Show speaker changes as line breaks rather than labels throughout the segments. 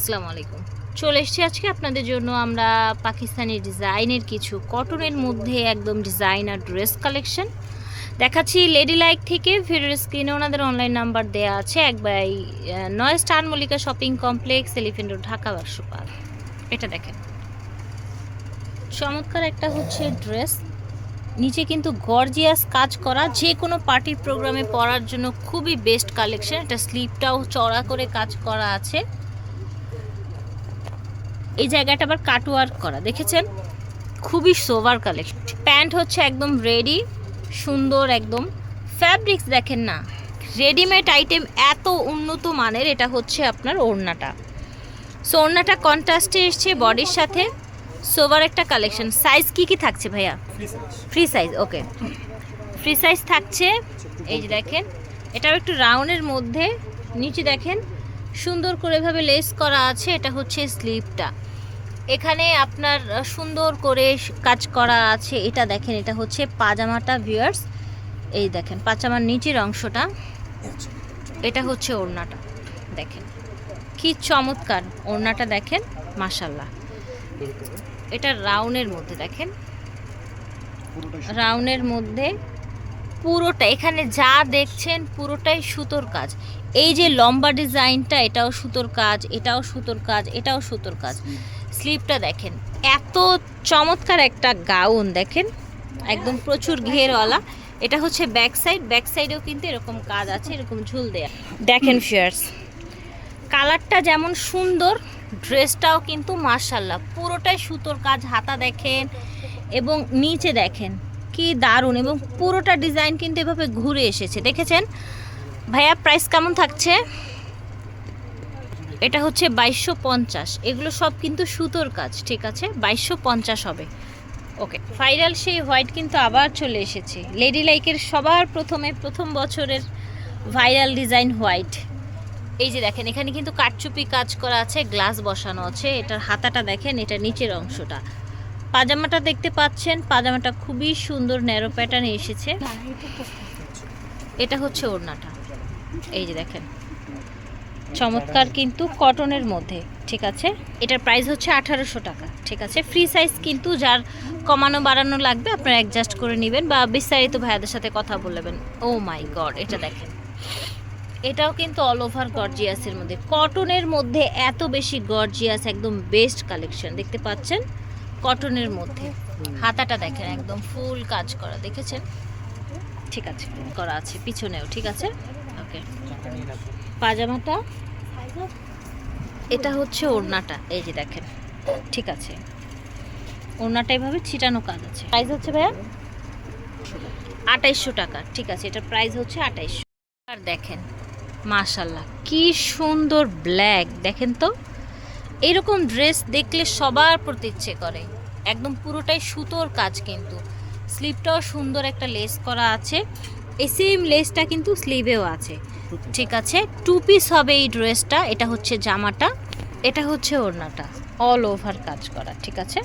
আসসালামু আলাইকুম। চলে এসেছি আজকে আপনাদের জন্য আমরা পাকিস্তানি ডিজাইনের কিছু কটনের মধ্যে একদম ডিজাইন আর ড্রেস কালেকশন। দেখাচ্ছি লেডি লাইক থেকে, ভিডিওর স্ক্রিনে ওনাদের অনলাইন নাম্বার দেওয়া আছে, এক বাই নয় star Mallika shopping complex, elephant road, Dhaka বারশো পার্ক এটা দেখেন। চমৎকার একটা হচ্ছে ড্রেস। নিচে কিন্তু গর্জিয়াস কাজ করা যে কোনো পার্টি প্রোগ্রামে পরার জন্য খুবই বেস্ট কালেকশন এটা স্লিপটাও চড়া করে কাজ করা আছে। এই জায়গাটা আবার কাটওয়ার্ক করা দেখেছেন? খুবই সোভার কালেকশন প্যান্ট হচ্ছে একদম রেডি সুন্দর একদম। ফ্যাব্রিক্স দেখেন না রেডিমেড আইটেম এত উন্নত মানের এটা হচ্ছে আপনার ওড়নাটা। সো ওড়নাটা কন্ট্রাস্টে এসছে বডির সাথে। সোভার একটা কালেকশন সাইজ কি কি থাকছে ভাইয়া? Free size okay free size থাকছে এই যে দেখেন এটাও একটু রাউন্ডের মধ্যে নিচে দেখেন সুন্দর করে এভাবে লেস করা আছে এটা হচ্ছে স্লিপটা এখানে আপনার সুন্দর করে কাজ করা আছে। এটা দেখেন, এটা হচ্ছে পাজামাটা ভিউয়ার্স। এই দেখেন, পাজামার নিচের অংশটা। এটা হচ্ছে ওড়নাটা, দেখেন। কি চমৎকার ওড়নাটা দেখেন মাসাল্লাহ এটা রাউনের মধ্যে, দেখেন। রাউনের মধ্যে পুরোটা, এখানে যা দেখছেন পুরোটাই সুতোর কাজ। এই যে লম্বা ডিজাইনটা, এটাও সুতোর কাজ, এটাও সুতোর কাজ, এটাও সুতোর কাজ। স্লিপটা দেখেন। এত চমৎকার একটা গাউন দেখেন? একদম প্রচুর ঘেরওয়ালা। এটা হচ্ছে ব্যাক সাইড। ব্যাক সাইডেও কিন্তু এরকম কাজ আছে এরকম ঝুল দেয়া। দেখেন ফিয়ার্স কালারটা যেমন সুন্দর ড্রেসটাও কিন্তু মার্শাল্লাহ পুরোটাই সুতোর কাজ হাতা দেখেন এবং নিচে দেখেন কি দারুণ এবং পুরোটা ডিজাইন কিন্তু এভাবে ঘুরে এসেছে। দেখেছেন? ভাইয়া প্রাইস কেমন থাকছে? এটা হচ্ছে বাইশশো পঞ্চাশ। এগুলো সব কিন্তু সুতোর কাজ, ঠিক আছে? বাইশশো পঞ্চাশ হবে। ওকে, ফাইনাল সেই হোয়াইট কিন্তু আবার চলে এসেছে। লেডি লাইকের সবার প্রথমে, প্রথম বছরের ভাইরাল ডিজাইন হোয়াইট। এই যে দেখেন, এখানে কিন্তু কাটচুপি কাজ করা আছে, গ্লাস বসানো আছে। এটার হাতাটা দেখেন, এটা নিচের অংশটা। পাজামাটা দেখতে পাচ্ছেন, পাজামাটা খুবই সুন্দর, ন্যারো প্যাটার্নে এসেছে। এটা হচ্ছে ওড়নাটা। এই যে দেখেন। চমৎকার কিন্তু কটনের মধ্যে, ঠিক আছে? এটার প্রাইস হচ্ছে আঠারোশো টাকা, ঠিক আছে? ফ্রি সাইজ কিন্তু যার কমানো বাড়ানো লাগবে, আপনারা অ্যাডজাস্ট করে নেবেন বা বিস্তারিত ভাইয়াদের সাথে কথা বলবেন ও মাই গড এটা দেখেন। এটাও কিন্তু অল ওভার গর্জিয়াসের মধ্যে। কটনের মধ্যে এত বেশি গর্জিয়াস একদম বেস্ট কালেকশন দেখতে পাচ্ছেন? কটনের মধ্যে। হাতাটা দেখেন, একদম ফুল কাজ করা, দেখেছেন? ঠিক আছে, করা আছে, পিছনেও, ঠিক আছে? ওকে পাজামাটা। এটা হচ্ছে ওড়নাটা এই যে দেখেন ঠিক আছে। ওড়নাটা এভাবে ছিটানো কাজ আছে। প্রাইস হচ্ছে ভাইয়া? আঠাইশশো টাকা ঠিক আছে এটার প্রাইস হচ্ছে আঠাইশশো আর দেখেন মাশাল্লাহ কি সুন্দর ব্ল্যাক দেখেন তো। এরকম ড্রেস দেখলে সবার প্রতি ইচ্ছে করে। একদম পুরোটাই সুতোর কাজ কিন্তু। স্লিপটাও সুন্দর একটা লেস করা আছে। এই সেম লেসটা কিন্তু স্লিভেও আছে। ঠিক আছে? টু পিস হবে এই ড্রেসটা এটা হচ্ছে জামাটা, এটা হচ্ছে ওড়নাটা অল ওভার কাজ করা, ঠিক আছে?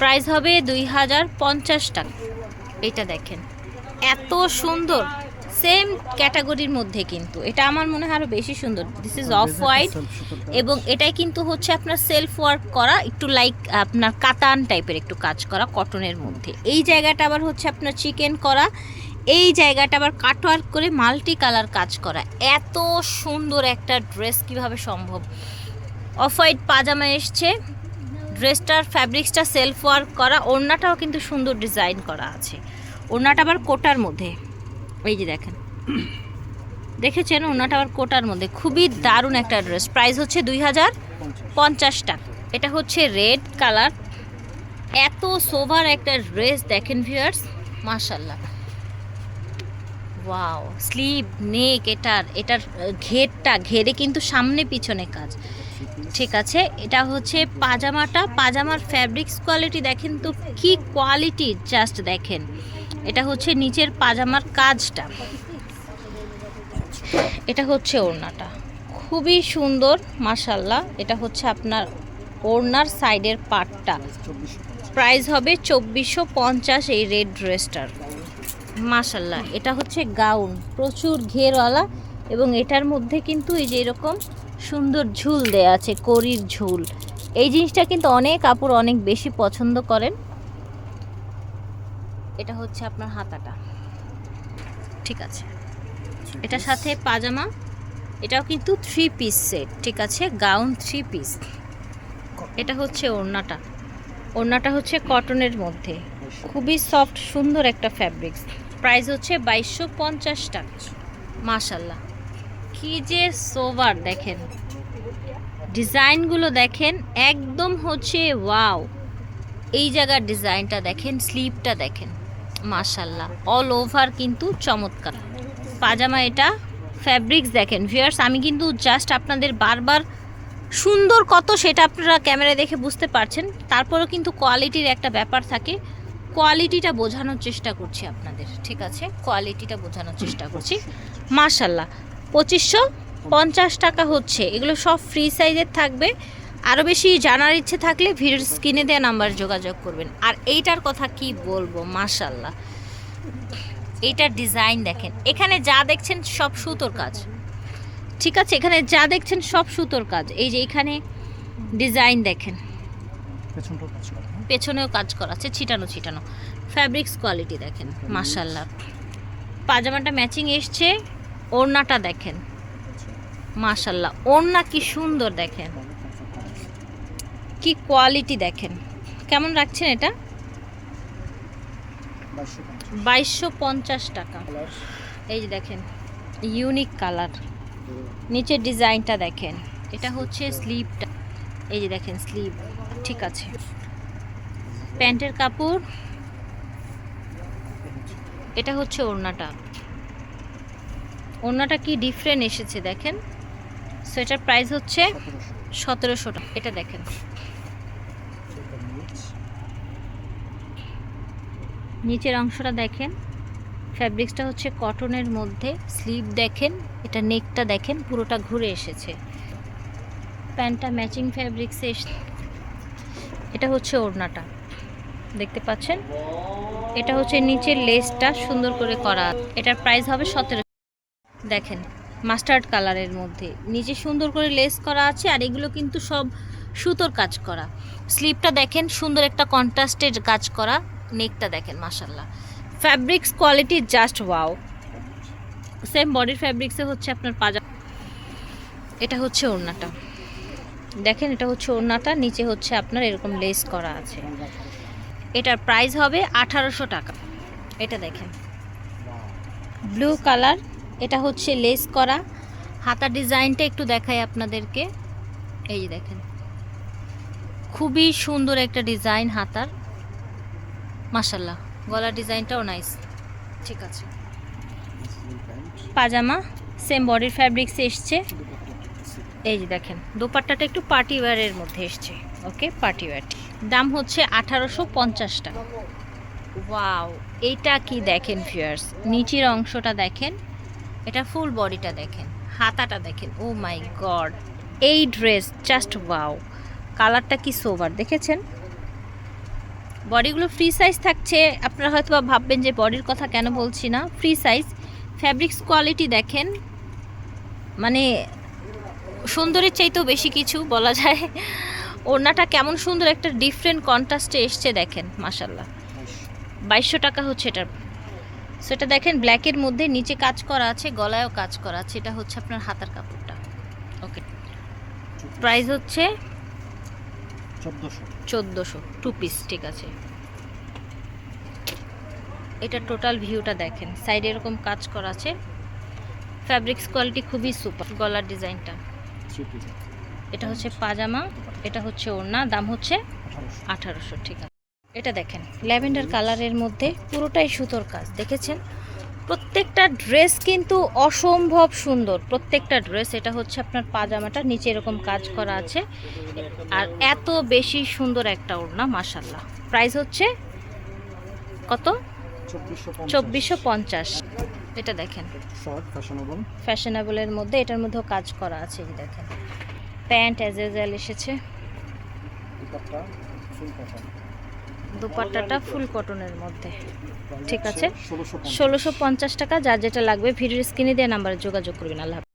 প্রাইস হবে দুই হাজার পঞ্চাশ টাকা। এটা দেখেন, এত সুন্দর সেম ক্যাটাগরির মধ্যে কিন্তু। এটা আমার মনে হয় আরও বেশি সুন্দর। দিস ইজ অফ হোয়াইট এবং এটাই কিন্তু হচ্ছে আপনার সেলফ ওয়ার্ক করা, একটু লাইক আপনার কাতান টাইপের একটু কাজ করা কটনের মধ্যে। এই জায়গাটা আবার হচ্ছে আপনার চিকেন করা এই জায়গাটা আবার কাটওয়ার্ক করে মাল্টি কালার কাজ করা। এত সুন্দর একটা ড্রেস কীভাবে সম্ভব? অফ হোয়াইট পাজামা এসছে। ড্রেসটার ফ্যাব্রিক্সটা সেলফ ওয়ার্ক করা, ওড়নাটাও কিন্তু সুন্দর ডিজাইন করা আছে। ওড়নাটা আবার কোটার মধ্যে। এই যে দেখেন। দেখেছেন? ওড়নাটা আবার কোটার মধ্যে। খুবই দারুণ একটা ড্রেস। প্রাইস হচ্ছে দুই হাজার পঞ্চাশ টাকা এটা হচ্ছে রেড কালার। এত সোভার একটা ড্রেস দেখেন ভিউয়ার্স। মাশাল্লাহ ওয়াও স্লিভ নেক এটার এটার ঘেরটা, ঘেরে কিন্তু সামনে পিছনে কাজ। ঠিক আছে? এটা হচ্ছে পাজামাটা। পাজামার ফ্যাব্রিক্স কোয়ালিটি দেখেন তো, কি কোয়ালিটি জাস্ট দেখেন। এটা হচ্ছে নিচের পাজামার কাজটা। এটা হচ্ছে ওড়নাটা। খুবই সুন্দর মাশাল্লাহ এটা হচ্ছে আপনার ওড়নার সাইডের পার্টটা প্রাইস হবে চব্বিশশো পঞ্চাশ এই রেড ড্রেসটার মাশাল্লাহ, এটা হচ্ছে গাউন, প্রচুর ঘেরওয়ালা এবং এটার মধ্যে কিন্তু এই যে এরকম সুন্দর ঝুল দেয়া আছে করির ঝুল, এই জিনিসটা কিন্তু অনেক কাপড় অনেক বেশি পছন্দ করেন। এটা হচ্ছে আপনার হাতাটা, ঠিক আছে। এটার সাথে পাজামা, এটাও কিন্তু থ্রি পিস সেট ঠিক আছে, গাউন থ্রি পিস এটা হচ্ছে ওড়নাটা ওড়নাটা হচ্ছে কটনের মধ্যে, খুবই সফট সুন্দর একটা ফ্যাব্রিক্স প্রাইস হচ্ছে বাইশশো পঞ্চাশ টাকা। মাশাল্লাহ কি যে সোভার দেখেন। ডিজাইনগুলো দেখেন, একদম হচ্ছে ওয়াও। এই জায়গার ডিজাইনটা দেখেন, স্লিপটা দেখেন। মাশাল্লাহ অল ওভার কিন্তু চমৎকার। পাজামা এটা ফ্যাব্রিক্স দেখেন। ভিউয়ার্স আমি কিন্তু জাস্ট আপনাদের বারবার সুন্দর কত সেটা আপনারা ক্যামেরা দেখে বুঝতে পারছেন। তারপরেও কিন্তু কোয়ালিটির একটা ব্যাপার থাকে। কোয়ালিটিটা বোঝানোর চেষ্টা করছি আপনাদের, ঠিক আছে? কোয়ালিটিটা বোঝানোর চেষ্টা করছি। মাশাল্লাহ পঁচিশশো পঞ্চাশ টাকা হচ্ছে। এগুলো সব ফ্রি সাইজের থাকবে। আরও বেশি জানার ইচ্ছে থাকলে ভিডিওর স্ক্রিনে দেওয়া নাম্বার যোগাযোগ করবেন। আর এইটার কথা কি বলব? মাশাল্লাহ এইটার ডিজাইন দেখেন। এখানে যা দেখছেন সব সুতোর কাজ। ঠিক আছে? এখানে যা দেখছেন সব সুতোর কাজ। এই যে এখানে ডিজাইন দেখেন।
পেছনটাও কাজ করা হ্যাঁ?
পেছনেও কাজ করা আছে ছিটানো ছিটানো। ফ্যাব্রিক্স কোয়ালিটি দেখেন মাশাল্লাহ পাজামাটা ম্যাচিং এসছে ওড়নাটা দেখেন। মাশাল্লাহ ওড়না কি সুন্দর দেখেন। কি কোয়ালিটি দেখেন। কেমন রাখছেন এটা?
বাইশশো পঞ্চাশ
টাকা। এই যে দেখেন ইউনিক কালার নিচের ডিজাইনটা দেখেন। এটা হচ্ছে স্লিভটা এই যে দেখেন স্লিভ ঠিক আছে। প্যান্টের কাপড়, এটা হচ্ছে ওড়নাটা। ওড়নাটা কি ডিফারেন্ট এসেছে দেখেন? সো এটার প্রাইস হচ্ছে
সতেরোশো
টাকা। এটা দেখেন। নিচের অংশটা দেখেন। ফ্যাব্রিক্সটা হচ্ছে কটনের মধ্যে। স্লিভ দেখেন। এটা নেকটা দেখেন। পুরোটা ঘুরে এসেছে। প্যান্টটা ম্যাচিং ফ্যাব্রিক্সে এটা হচ্ছে ওড়নাটা। দেখতে পাচ্ছেন? এটা হচ্ছে নিচের লেসটা সুন্দর করে করা। এটার প্রাইস হবে সতেরো দেখেন, মাস্টার্ড কালারের মধ্যে। নিচে সুন্দর করে লেস করা আছে আর এগুলো কিন্তু সব সুতোর কাজ করা। স্লিপটা দেখেন, সুন্দর একটা কন্ট্রাস্টের কাজ করা। নেকটা দেখেন মাসাল্লাহ fabrics quality just wow. Same বডির ফ্যাব্রিক্সে হচ্ছে আপনার পাজা এটা হচ্ছে ওড়নাটা। দেখেন, এটা হচ্ছে ওড়নাটা, নিচে হচ্ছে আপনার এরকম লেস করা আছে। এটার প্রাইস হবে আঠারোশো টাকা। এটা দেখেন। ব্লু কালার এটা হচ্ছে লেস করা। হাতা ডিজাইনটা একটু দেখাই আপনাদেরকে। এই যে দেখেন। খুবই সুন্দর একটা ডিজাইন হাতার। মাসাল্লাহ গলার ডিজাইনটাও নাইস ঠিক আছে। পাজামা সেম বডির ফ্যাব্রিক্স এসছে। এই যে দেখেন, দোপাট্টাটা একটু পার্টি ওয়্যারের মধ্যে এসছে, ওকে? Party wear. দাম হচ্ছে আঠারোশো পঞ্চাশ টাকা। এইটা কি দেখেন ফিয়ার্স নিচের অংশটা দেখেন, এটা ফুল বডিটা দেখেন, হাতাটা দেখেন, ও মাই গড। এই ড্রেস জাস্ট ওয়াও কালারটা কি সোভার দেখেছেন? বডিগুলো ফ্রি সাইজ থাকছে, আপনারা হয়তো বা ভাববেন যে বডির কথা কেন বলছি না ফ্রি সাইজ ফ্যাব্রিক্স কোয়ালিটি দেখেন মানে সুন্দরের চাইতেও বেশি কিছু বলা যায়। ওড়নাটা কেমন সুন্দর একটা ডিফারেন্ট কন্ট্রাস্টে এসছে দেখেন মাসাল্লাহ বাইশশো টাকা হচ্ছে এটার। সেটা দেখেন ব্ল্যাকের মধ্যে নিচে কাজ করা আছে গলায়ও কাজ করা আছে। এটা হচ্ছে আপনার হাতার কাপড়টা। ওকে প্রাইস হচ্ছে
চোদ্দোশো।
টু পিস ঠিক আছে। এটা টোটাল ভিউটা দেখেন। সাইডে এরকম কাজ করা আছে। ফ্যাব্রিক্স কোয়ালিটি খুবই সুপার গলার ডিজাইনটা এটা হচ্ছে পাজামা এটা হচ্ছে ওড়না দাম হচ্ছে
আঠারোশো
ঠিক আছে। এটা দেখেন ল্যাভেন্ডার কালারের মধ্যে পুরোটাই সুতোর কাজ দেখেছেন? প্রত্যেকটা ড্রেস কিন্তু অসম্ভব সুন্দর প্রত্যেকটা ড্রেস এটা হচ্ছে আপনার পাজামাটা নিচে এরকম কাজ করা আছে। আর এত বেশি সুন্দর একটা ওড়না মাসাল্লাহ প্রাইস হচ্ছে কত?
চব্বিশশো
পঞ্চাশ। এটা দেখেন।
শর্ট ফ্যাশনেবল
ফ্যাশনেবলের মধ্যে এটার মধ্যেও কাজ করা আছে এই দেখেন। প্যান্ট অ্যাজ এল এসেছে। দুপাট্টাটা ফুল কটনের মধ্যে। ঠিক আছে?
ষোলোশো
পঞ্চাশ। টাকা যার যেটা লাগবে ভিডিওর স্ক্রিনে দেওয়া নাম্বারে যোগাযোগ করবেন আল্লাহ।